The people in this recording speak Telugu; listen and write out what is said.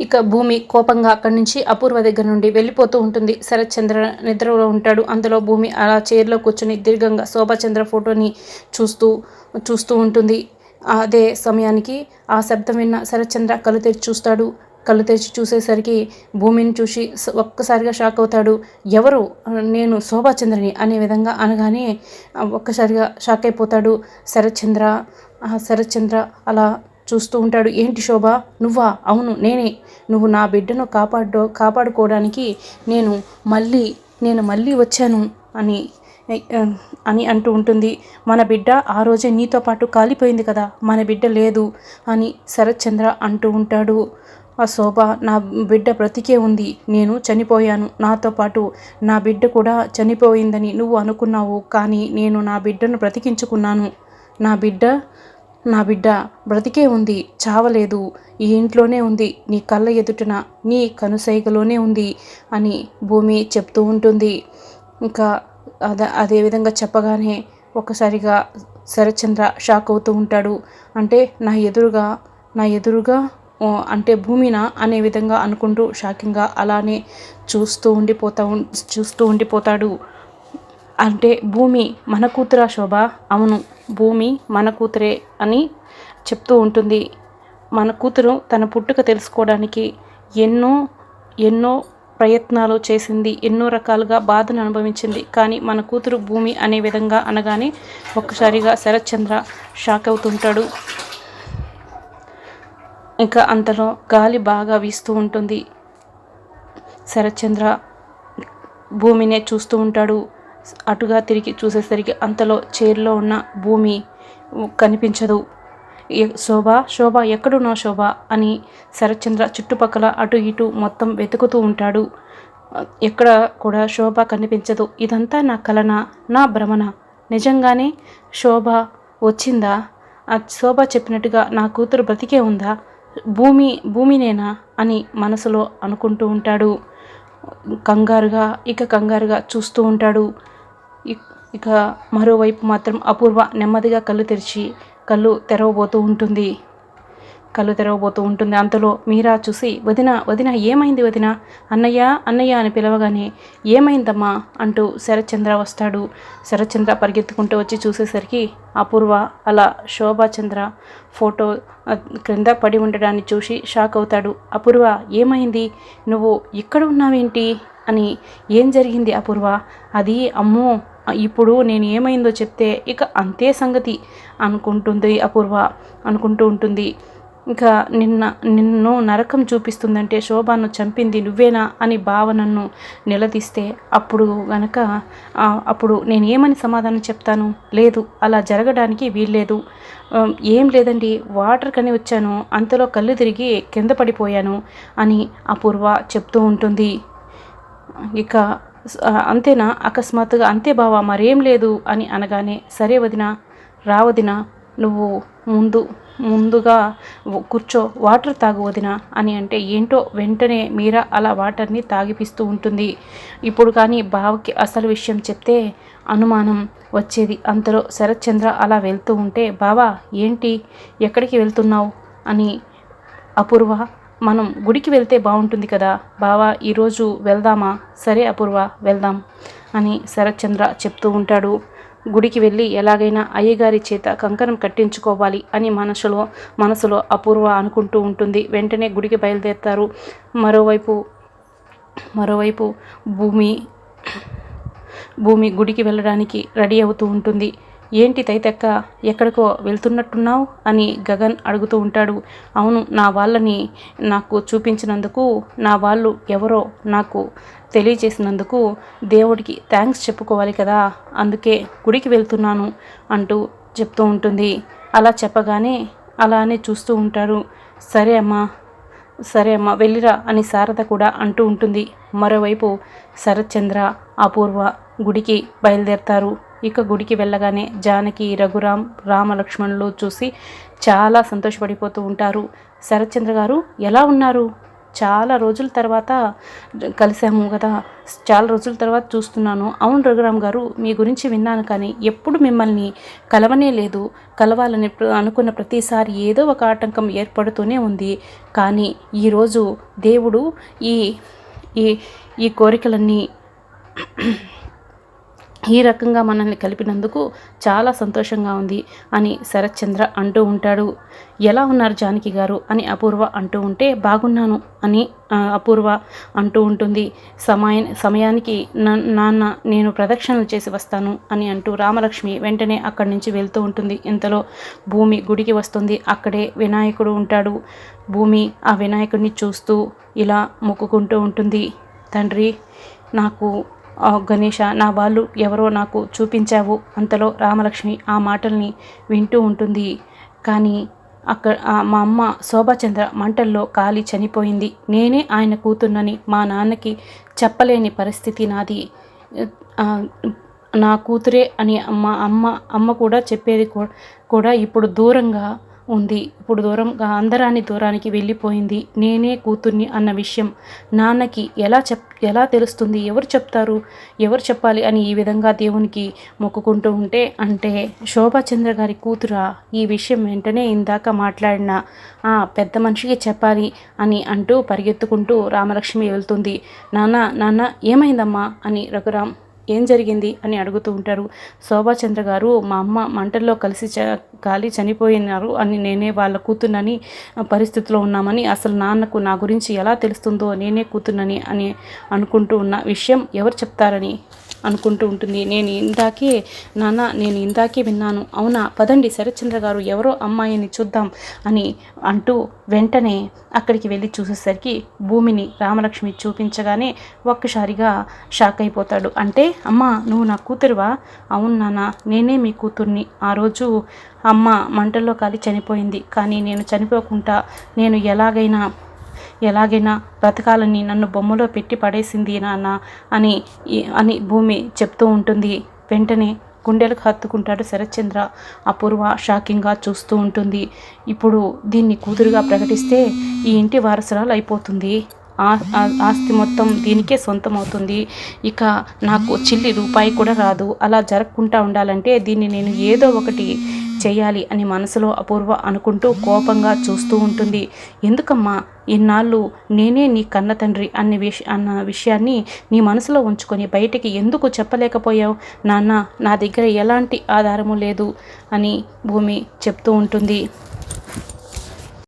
ఇక భూమి కోపంగా అక్కడి నుంచి అపూర్వ దగ్గర నుండి వెళ్ళిపోతూ ఉంటుంది. శరత్చంద్ర నిద్రలో ఉంటాడు. అందులో భూమి అలా చైర్లో కూర్చొని దీర్ఘంగా శోభాచంద్ర ఫోటోని చూస్తూ చూస్తూ ఉంటుంది. అదే సమయానికి ఆ శబ్దం విన్న శరత్చంద్ర కళ్ళు తెరిచి చూస్తాడు. కళ్ళు తెరిచి చూసేసరికి భూమిని చూసి ఒక్కసారిగా షాక్ అవుతాడు. ఎవరు? నేను శోభాచంద్రని అనే విధంగా అనగానే ఒక్కసారిగా షాక్ అయిపోతాడు. శరత్చంద్ర శరత్చంద్ర అలా చూస్తూ ఉంటాడు. ఏంటి శోభ? నువ్వా? అవును నేనే. నువ్వు నా బిడ్డను కాపాడు కాపాడుకోవడానికి నేను మళ్ళీ నేను మళ్ళీ వచ్చాను అని అని అంటూ ఉంటుంది. మన బిడ్డ ఆ రోజే నీతో పాటు కాలిపోయింది కదా మన బిడ్డ లేదు అని శరత్చంద్ర అంటూ ఉంటాడు. ఆ శోభ నా బిడ్డ బ్రతికే ఉంది. నేను చనిపోయాను. నాతో పాటు నా బిడ్డ కూడా చనిపోయిందని నువ్వు అనుకున్నావు. కానీ నేను నా బిడ్డను బ్రతికించుకున్నాను. నా బిడ్డ నా బిడ్డ బ్రతికే ఉంది చావలేదు. ఈ ఇంట్లోనే ఉంది నీ కళ్ళ ఎదుటన నీ కనుసైగలోనే ఉంది అని భూమి చెప్తూ ఉంటుంది. ఇంకా అదే అదే విధంగా చెప్పగానే ఒక్కసారిగా శరచంద్ర షాక్ అవుతూ ఉంటాడు. అంటే నా ఎదురుగా నా ఎదురుగా అంటే భూమినా అనే విధంగా అనుకుంటూ షాకింగ్గా అలానే చూస్తూ ఉండిపోతా చూస్తూ ఉండిపోతాడు. అంటే భూమి మన కూతురా శోభ. అవును భూమి మన కూతురే అని చెప్తూ ఉంటుంది. మన కూతురు తన పుట్టుక తెలుసుకోవడానికి ఎన్నో ఎన్నో ప్రయత్నాలు చేసింది ఎన్నో రకాలుగా బాధను అనుభవించింది. కానీ మన కూతురు భూమి అనే విధంగా అనగానే ఒక్కసారిగా శరత్చంద్ర షాక్ అవుతుంటాడు. ఇంకా అంతలో గాలి బాగా వీస్తూ ఉంటుంది. శరత్చంద్ర భూమినే చూస్తూ ఉంటాడు. అటుగా తిరిగి చూసేసరికి అంతలో చైర్లో ఉన్న భూమి కనిపించదు. శోభ శోభ ఎక్కడున్నా శోభ? అని శరత్చంద్ర చుట్టుపక్కల అటు ఇటు మొత్తం వెతుకుతూ ఉంటాడు. ఎక్కడ కూడా శోభ కనిపించదు. ఇదంతా నా కలన నా భ్రమణ నిజంగానే శోభ వచ్చిందా? ఆ శోభ చెప్పినట్టుగా నా కూతురు బ్రతికే ఉందా? భూమి భూమినేనా? అని మనసులో అనుకుంటూ ఉంటాడు. కంగారుగా ఇక కంగారుగా చూస్తూ ఉంటాడు. ఇక మరోవైపు మాత్రం అపూర్వ నెమ్మదిగా కళ్ళు తెరిచి కళ్ళు తెరవబోతూ ఉంటుంది. కళ్ళు తెరవబోతూ ఉంటుంది. అంతలో మీరా చూసి వదిన వదిన ఏమైంది వదిన? అన్నయ్య అన్నయ్య అని పిలవగానే ఏమైందమ్మా? అంటూ శరత్చంద్ర వస్తాడు. శరత్చంద్ర పరిగెత్తుకుంటూ వచ్చి చూసేసరికి అపూర్వ అలా శోభాచంద్ర ఫోటో క్రింద పడి ఉండడాన్ని చూసి షాక్ అవుతాడు. అపూర్వ ఏమైంది? నువ్వు ఇక్కడ ఉన్నావేంటి అని ఏం జరిగింది అపూర్వ? అది అమ్మో ఇప్పుడు నేను ఏమైందో చెప్తే ఇక అంతే సంగతి అనుకుంటుంది అపూర్వ అనుకుంటూ ఉంటుంది. ఇంకా నిన్న నిన్ను నరకం చూపిస్తుందంటే శోభను చంపింది నువ్వేనా అని భావనను నిలదీస్తే అప్పుడు గనక అప్పుడు నేను ఏమని సమాధానం చెప్తాను? లేదు అలా జరగడానికి వీల్లేదు. ఏం లేదండి వాటర్ కని వచ్చాను అంతలో కళ్ళు తిరిగి కింద పడిపోయాను అని అపూర్వ చెప్తూ ఉంటుంది. ఇక అంతేనా? అకస్మాత్తుగా అంతే బావా మరేం లేదు అని అనగానే సరే వదిన రావదిన నువ్వు ముందు ముందుగా కూర్చో వాటర్ తాగు వదిన అని అంటే ఏంటో వెంటనే మీరా అలా వాటర్ని తాగిపిస్తూ ఉంటుంది. ఇప్పుడు కానీ బావకి అసలు విషయం చెప్తే అనుమానం వచ్చేది. అంతలో శరత్చంద్ర అలా వెళ్తూ ఉంటే బావా ఏంటి? ఎక్కడికి వెళ్తున్నావు? అని అపూర్వ మనం గుడికి వెళ్తే బాగుంటుంది కదా? బావా ఈరోజు వెళ్దామా? సరే అపూర్వ వెళ్దాం అని శరత్చంద్ర చెప్తూ ఉంటాడు. గుడికి వెళ్ళి ఎలాగైనా అయ్యగారి చేత కంకణం కట్టించుకోవాలి అని మనసులో మనసులో అపూర్వ అనుకుంటూ ఉంటుంది. వెంటనే గుడికి బయలుదేరుతారు. మరోవైపు మరోవైపు భూమి భూమి గుడికి వెళ్ళడానికి రెడీ అవుతూ ఉంటుంది. ఏంటి తైతెక్క ఎక్కడికో వెళ్తున్నట్టున్నావు? అని గగన్ అడుగుతూ ఉంటాడు. అవును నా వాళ్ళని నాకు చూపించినందుకు నా వాళ్ళు ఎవరో నాకు తెలియజేసినందుకు దేవుడికి థ్యాంక్స్ చెప్పుకోవాలి కదా అందుకే గుడికి వెళ్తున్నాను అంటూ చెప్తూ ఉంటుంది. అలా చెప్పగానే అలానే చూస్తూ ఉంటారు సరే అమ్మా సరే అమ్మా వెళ్ళిరా అని శారద కూడా అంటూ ఉంటుంది. మరోవైపు శరత్చంద్ర అపూర్వ గుడికి బయలుదేరతారు. ఇక గుడికి వెళ్ళగానే జానకి రఘురామ్ రామలక్ష్మణులు చూసి చాలా సంతోషపడిపోతూ ఉంటారు. శరత్చంద్ర గారు ఎలా ఉన్నారు? చాలా రోజుల తర్వాత కలిసాము కదా. చాలా రోజుల తర్వాత చూస్తున్నాను. అవును రఘురామ్ గారు మీ గురించి విన్నాను కానీ ఎప్పుడు మిమ్మల్ని కలవనే లేదు. కలవాలని అనుకున్న ప్రతిసారి ఏదో ఒక ఆటంకం ఏర్పడుతూనే ఉంది. కానీ ఈరోజు దేవుడు ఈ ఈ ఈ కోరికలన్నీ ఈ రకంగా మనల్ని కలిపినందుకు చాలా సంతోషంగా ఉంది అని శరత్చంద్ర అంటూ ఉంటాడు. ఎలా ఉన్నారు జానకి గారు? అని అపూర్వ అంటూ ఉంటే బాగున్నాను అని అపూర్వ అంటూ ఉంటుంది. సమయ సమయానికి నాన్న నేను ప్రదక్షిణలు చేసి వస్తాను అని అంటూ రామలక్ష్మి వెంటనే అక్కడి నుంచి వెళ్తూ ఉంటుంది. ఇంతలో భూమి గుడికి వస్తుంది. అక్కడే వినాయకుడు ఉంటాడు. భూమి ఆ వినాయకుడిని చూస్తూ ఇలా మొక్కుకుంటూ ఉంటుంది. తండ్రి నాకు గణేష నా వాళ్ళు ఎవరో నాకు చూపించావు. అంతలో రామలక్ష్మి ఆ మాటల్ని వింటూ ఉంటుంది. కానీ అక్కడ మా అమ్మ శోభాచంద్ర మంటల్లో కాలి చనిపోయింది. నేనే ఆయన కూతున్నని మా నాన్నకి చెప్పలేని పరిస్థితి నాది. నా కూతురే అని మా అమ్మ అమ్మ కూడా చెప్పేది కూడా ఇప్పుడు దూరంగా ఉంది. ఇప్పుడు దూరంగా అందరాని దూరానికి వెళ్ళిపోయింది. నేనే కూతుర్ని అన్న విషయం నాన్నకి ఎలా చెప్ ఎలా తెలుస్తుంది? ఎవరు చెప్తారు? ఎవరు చెప్పాలి అని ఈ విధంగా దేవునికి మొక్కుకుంటూ ఉంటే అంటే శోభాచంద్ర గారి కూతురా? ఈ విషయం వెంటనే ఇందాక మాట్లాడిన ఆ పెద్ద మనిషికి చెప్పాలి అని అంటూ పరిగెత్తుకుంటూ రామలక్ష్మి వెళ్తుంది. నాన్న నాన్న ఏమైందమ్మా? అని రఘురామ్ ఏం జరిగింది అని అడుగుతూ ఉంటారు. శోభాచంద్ర గారు మా అమ్మ మంటల్లో కలిసి చ కాలి చనిపోయినారు అని నేనే వాళ్ళ కూతున్నని పరిస్థితిలో ఉన్నామని అసలు నాన్నకు నా గురించి ఎలా తెలుస్తుందో నేనే కూతున్నని అని అనుకుంటూ ఉన్న విషయం ఎవరు చెప్తారని అనుకుంటూ ఉంటుంది. నేను ఇందాకే నాన్న నేను ఇందాకే విన్నాను. అవునా? పదండి శరత్చంద్ర గారు ఎవరో అమ్మాయిని చూద్దాం అని అంటూ వెంటనే అక్కడికి వెళ్ళి చూసేసరికి భూమిని రామలక్ష్మి చూపించగానే ఒక్కసారిగా షాక్ అయిపోతాడు. అంటే అమ్మ నువ్వు నా కూతురువా? అవును నాన్న నేనే మీ కూతుర్ని. ఆ రోజు అమ్మ మంటల్లో కాలి చనిపోయింది. కానీ నేను చనిపోకుండా నేను ఎలాగైనా ఎలాగైనా బ్రతకాలని నన్ను బొమ్మలో పెట్టి పడేసింది నాన్న అని అని భూమి చెప్తూ ఉంటుంది. వెంటనే గుండెలకు హత్తుకుంటాడు శరత్చంద్ర. అపూర్వ షాకింగ్గా చూస్తూ ఉంటుంది. ఇప్పుడు దీన్ని కూతురుగా ప్రకటిస్తే ఈ ఇంటి వారసురాలు అయిపోతుంది. ఆస్తి మొత్తం దీనికే సొంతం అవుతుంది ఇక నాకు చిల్లి రూపాయి కూడా రాదు. అలా జరగకుండా ఉండాలంటే దీన్ని నేను ఏదో ఒకటి చేయాలి అని మనసులో అపూర్వ అనుకుంటూ కోపంగా చూస్తూ ఉంటుంది. ఎందుకమ్మా? ఇన్నాళ్ళు నేనే నీ కన్న తండ్రి అన్న విష అన్న విషయాన్ని నీ మనసులో ఉంచుకొని బయటికి ఎందుకు చెప్పలేకపోయావు? నాన్న నా దగ్గర ఎలాంటి ఆధారము లేదు అని భూమి చెప్తూ ఉంటుంది.